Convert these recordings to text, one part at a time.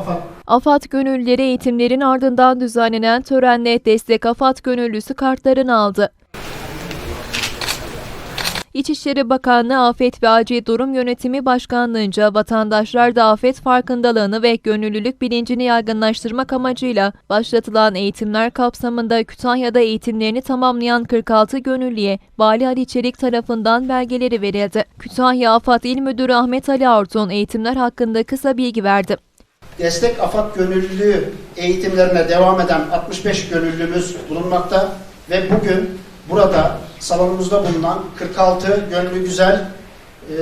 AFAD AFAD gönüllüleri eğitimlerin ardından düzenlenen törenle destek AFAD gönüllüsü kartlarını aldı. İçişleri Bakanlığı Afet ve Acil Durum Yönetimi Başkanlığınca vatandaşlar da afet farkındalığını ve gönüllülük bilincini yaygınlaştırmak amacıyla başlatılan eğitimler kapsamında Kütahya'da eğitimlerini tamamlayan 46 gönüllüye Vali Ali Çelik tarafından belgeleri verildi. Kütahya AFAD İl Müdürü Ahmet Ali Artun eğitimler hakkında kısa bilgi verdi. Destek AFAD gönüllülüğü eğitimlerine devam eden 65 gönüllümüz bulunmakta ve bugün burada salonumuzda bulunan 46 gönlü güzel e,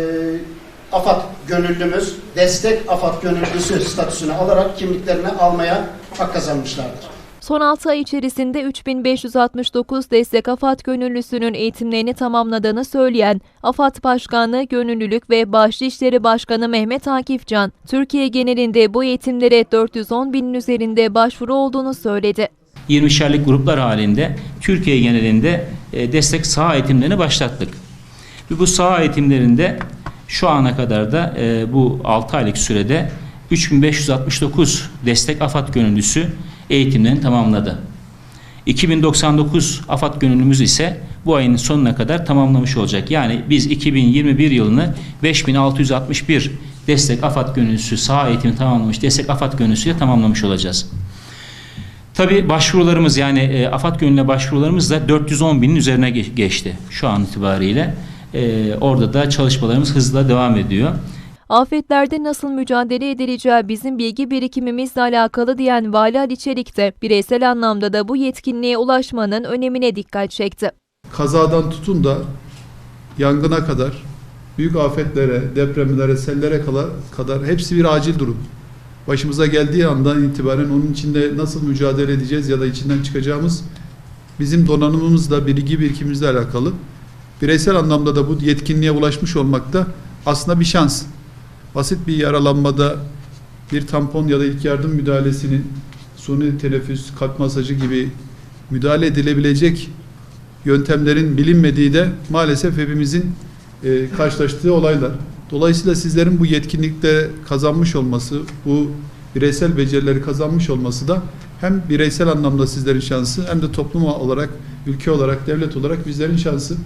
AFAD gönüllümüz destek AFAD gönüllüsü statüsünü alarak kimliklerini almaya hak kazanmışlardır. Son 6 ay içerisinde 3569 destek AFAD gönüllüsünün eğitimlerini tamamladığını söyleyen AFAD Başkanı Gönüllülük ve Bağışlı İşleri Başkanı Mehmet Akifcan, Türkiye genelinde bu eğitimlere 410 binin üzerinde başvuru olduğunu söyledi. 20'şerlik gruplar halinde Türkiye genelinde e, destek saha eğitimlerini başlattık. Ve bu saha eğitimlerinde şu ana kadar da e, bu 6 aylık sürede 3569 destek AFAD gönüllüsü eğitimlerini tamamladı. 2099 AFAD gönüllümüz ise bu ayın sonuna kadar tamamlamış olacak. Yani biz 2021 yılını 5661 destek AFAD gönüllüsü saha eğitimi tamamlamış destek AFAD gönüllüsüyle tamamlamış olacağız. Tabii başvurularımız yani e, AFAD gönüllüne başvurularımız da 410 binin üzerine ge- geçti şu an itibariyle. E, orada da çalışmalarımız hızla devam ediyor. Afetlerde nasıl mücadele edileceği bizim bilgi birikimimizle alakalı diyen Vali Ali Çelik de bireysel anlamda da bu yetkinliğe ulaşmanın önemine dikkat çekti. kazadan tutun da yangına kadar, büyük afetlere, depremlere, sellere kadar, kadar hepsi bir acil durum. Başımıza geldiği andan itibaren onun içinde nasıl mücadele edeceğiz ya da içinden çıkacağımız bizim donanımımızla, bilgi birikimimizle alakalı. Bireysel anlamda da bu yetkinliğe ulaşmış olmak da aslında bir şans. Basit bir yaralanmada bir tampon ya da ilk yardım müdahalesinin suni teneffüs, kalp masajı gibi müdahale edilebilecek yöntemlerin bilinmediği de maalesef hepimizin e, karşılaştığı olaylar. Dolayısıyla sizlerin bu yetkinlikte kazanmış olması, bu bireysel becerileri kazanmış olması da hem bireysel anlamda sizlerin şansı hem de toplum olarak, ülke olarak, devlet olarak bizlerin şansı.